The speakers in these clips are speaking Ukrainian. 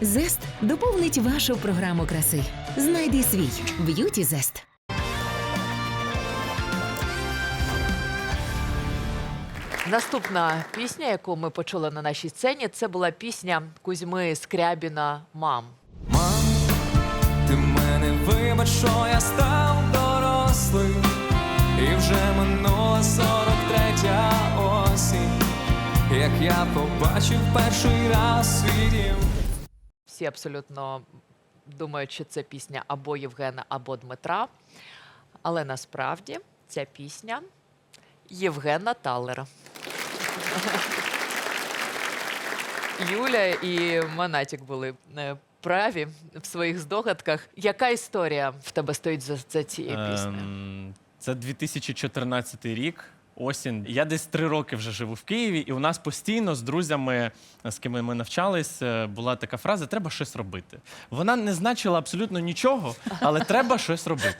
Зест доповнить вашу програму краси. Знайди свій б'юті зест. Наступна пісня, яку ми почули на нашій сцені, це була пісня Кузьми Скрябіна Мам. Мам, ти мене вибач, що я став дорослим, і вже минула 43 осінь, як я побачив перший раз свій дім. Всі абсолютно думають, що це пісня або Євгена, або Дмитра. Але насправді ця пісня Євгена Талера. Юля і Манатік були е, праві в своїх здогадках. Яка історія в тебе стоїть за, за цією піснею? Ем, Це 2014 рік. Осінь. Я десь три роки вже живу в Києві, і у нас постійно з друзями, з ким ми навчались, е, була така фраза: треба щось робити. Вона не значила абсолютно нічого, але треба щось робити.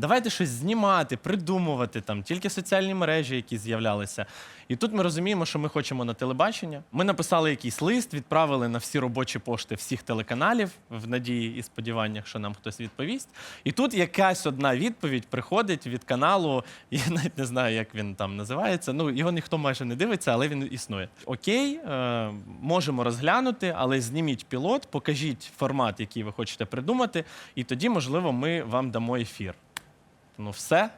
Давайте щось знімати, придумувати там, тільки соціальні мережі, які з'являлися. І тут ми розуміємо, що ми хочемо на телебачення. Ми написали якийсь лист, відправили на всі робочі пошти всіх телеканалів в надії і сподіваннях, що нам хтось відповість. І тут якась одна відповідь приходить від каналу. Я навіть не знаю, як він там називається. Ну його ніхто майже не дивиться, але він існує. Окей, е, можемо розглянути, але зніміть пілот, покажіть формат, який ви хочете придумати, і тоді, можливо, ми вам дамо ефір. Ну, все.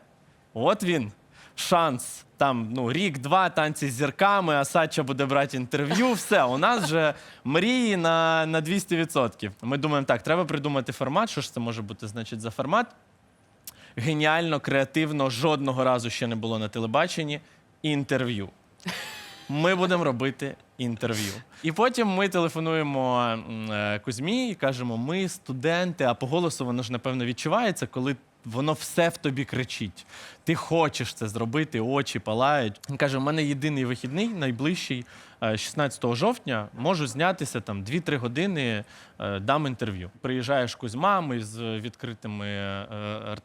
От він. Шанс. Там ну, рік-два танці з зірками, а Сача буде брати інтерв'ю. Все, у нас вже мрії на, на 200%. Ми думаємо, так, треба придумати формат. Що ж це може бути, значить, за формат? Геніально, креативно, жодного разу ще не було на телебаченні. Інтерв'ю. Ми будемо робити інтерв'ю. І потім ми телефонуємо е, Кузьмі і кажемо: ми студенти, а по голосу воно ж напевно відчувається, коли воно все в тобі кричить. Ти хочеш це зробити, очі палають. Він каже: у мене єдиний вихідний, найближчий, е, 16 жовтня, можу знятися там 2-3 години, е, дам інтерв'ю. Приїжджаєш Кузьма, ми з відкритими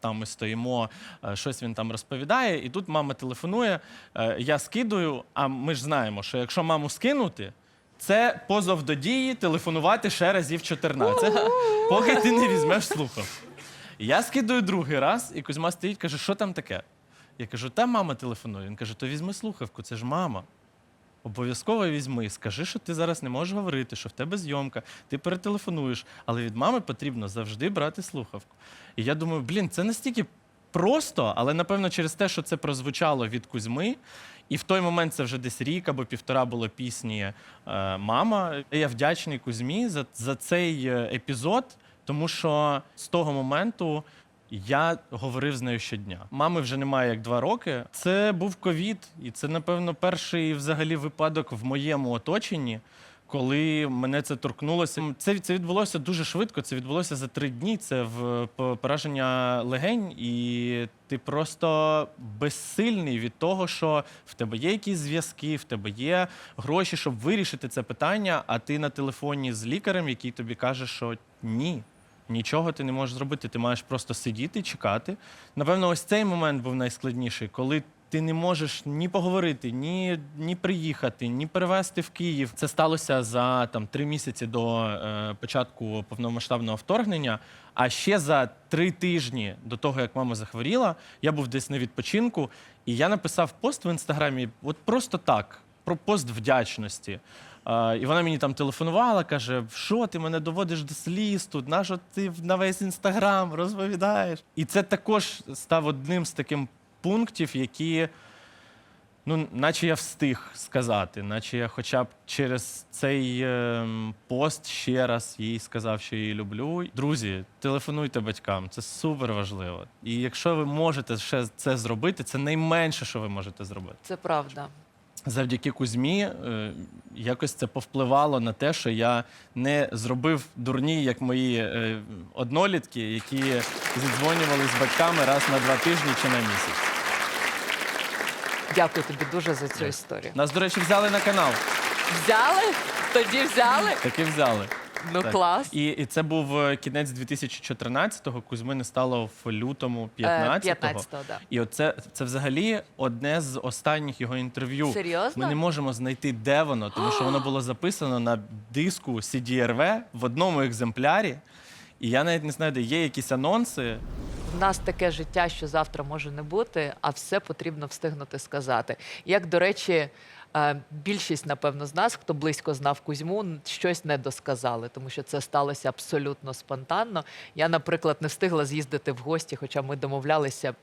е, ртами стоїмо, е, щось він там розповідає, і тут мама телефонує, е, я скидую, а ми ж знаємо, що якщо маму скинути, це позов до дії телефонувати ще разів 14, поки ти не візьмеш слухав. Я скидаю другий раз, і Кузьма стоїть, каже, що там таке? Я кажу, та мама телефонує. Він каже, то візьми слухавку, це ж мама. Обов'язково візьми, скажи, що ти зараз не можеш говорити, що в тебе зйомка, ти перетелефонуєш, але від мами потрібно завжди брати слухавку. І я думаю, блін, це настільки просто, але напевно через те, що це прозвучало від Кузьми, і в той момент це вже десь рік або півтора було пісні е, Мама. Я вдячний Кузьмі за, за цей е, епізод, тому що з того моменту. Я говорив з нею щодня. Мами вже немає як два роки. Це був ковід, і це, напевно, перший взагалі випадок в моєму оточенні, коли мене це торкнулося. Це, це відбулося дуже швидко. Це відбулося за три дні. Це в пораження легень, і ти просто безсильний від того, що в тебе є якісь зв'язки, в тебе є гроші, щоб вирішити це питання. А ти на телефоні з лікарем, який тобі каже, що ні. Нічого ти не можеш зробити. Ти маєш просто сидіти, чекати. Напевно, ось цей момент був найскладніший, коли ти не можеш ні поговорити, ні, ні приїхати, ні перевезти в Київ. Це сталося за там три місяці до е, початку повномасштабного вторгнення. А ще за три тижні до того, як мама захворіла, я був десь на відпочинку, і я написав пост в інстаграмі, от просто так, про пост вдячності. І вона мені там телефонувала, каже: що ти мене доводиш до сліз тут, на що ти на весь інстаграм розповідаєш? І це також став одним з таких пунктів, які, ну, наче я встиг сказати, наче я хоча б через цей ем, пост ще раз їй сказав, що її люблю. Друзі, телефонуйте батькам, це супер важливо. І якщо ви можете ще це зробити, це найменше, що ви можете зробити Це правда. Завдяки Кузьмі е, якось це повпливало на те, що я не зробив дурні, як мої е, однолітки, які зідзвонювали з батьками раз на два тижні чи на місяць. Дякую тобі дуже за цю історію. Нас, до речі, взяли на канал. Взяли? Тоді взяли? Таки взяли. Ну Так. клас. І, і це був е, кінець 2014-го, Кузьми не стало в лютому Е, 15-го. 15-го, да. І оце це взагалі одне з останніх його інтерв'ю. Серйозно? Ми не можемо знайти, де воно, тому що воно було записано на диску CDRV в одному екземплярі. І я навіть не знаю, де є якісь анонси. В нас таке життя, що завтра може не бути, а все потрібно встигнути сказати. Як, до речі, більшість, напевно, з нас, хто близько знав Кузьму, щось не досказали, тому що це сталося абсолютно спонтанно. Я, наприклад, не встигла з'їздити в гості, хоча ми домовлялися.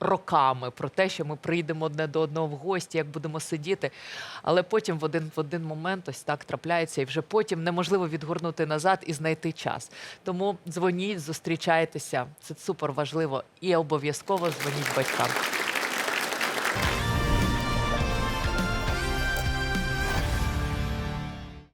Роками про те, що ми прийдемо одне до одного в гості, як будемо сидіти. Але потім в один в один момент ось так трапляється, і вже потім неможливо відгорнути назад і знайти час. Тому дзвоніть, зустрічайтеся. Це супер важливо. І обов'язково дзвоніть батькам.